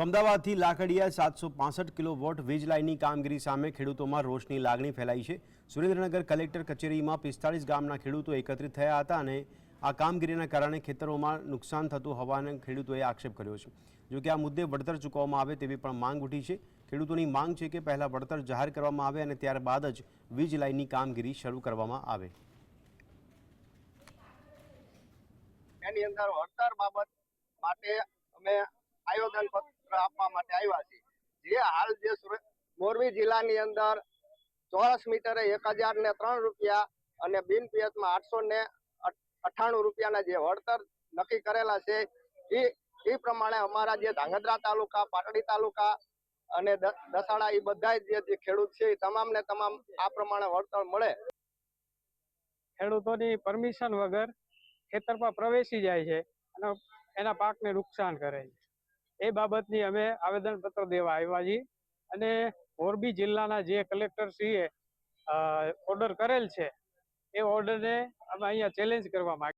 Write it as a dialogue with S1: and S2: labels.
S1: તો અમદાવાદથી લાકડીયા સાતસો પાસઠ કિલો વોટ વીજ લાઇનની કામગીરી સામે ખેડૂતોમાં રોષની લાગણી ફેલાઈ છે. સુરેન્દ્રનગર કલેક્ટર કચેરીમાં પિસ્તાળીસ ગામના ખેડૂતો એકત્રિત થયા હતા અને આ કામગીરીના કારણે ખેતરોમાં નુકસાન થતું હોવાનો ખેડૂતોએ આક્ષેપ કર્યો છે. જો કે આ મુદ્દે વળતર ચૂકવવામાં આવે તેવી પણ માંગ ઉઠી છે. ખેડૂતોની માંગ છે કે પહેલાં વળતર જાહેર કરવામાં આવે અને ત્યારબાદ જ વીજ લાઇનની કામગીરી શરૂ કરવામાં આવે.
S2: એની અંદર વળતર બાબત માટે અમે આયોજન પત્ર આપવા માટે આવ્યા છે. જે હાલ જે મોરબી જિલ્લાની અંદર ચોરસ મીટરે એક ને ત્રણ રૂપિયા અને બિન પિયતમાં આઠસો ને અઠાણું રૂપિયાના જે વળતર નક્કી કરેલા છે એ એ પ્રમાણે અમારા જે ધાંગધ્રા તાલુકા, પાટડી તાલુકા અને દસાડા એ બધા જે જે ખેડૂત છે એ તમામને તમામ આ પ્રમાણે વળતર મળે.
S3: ખેડૂતોની પરમિશન વગર ખેતરમાં પ્રવેશી જાય છે અને એના પાકને નુકસાન કરે છે. એ બાબતની અમે આવેદનપત્ર દેવા આવ્યા છીએ. અને મોરબી જિલ્લાના જે કલેક્ટરશ્રીએ ઓર્ડર કરેલ છે, એ ઓર્ડરને અમે અહીંયા ચેલેન્જ કરવા માંગીએ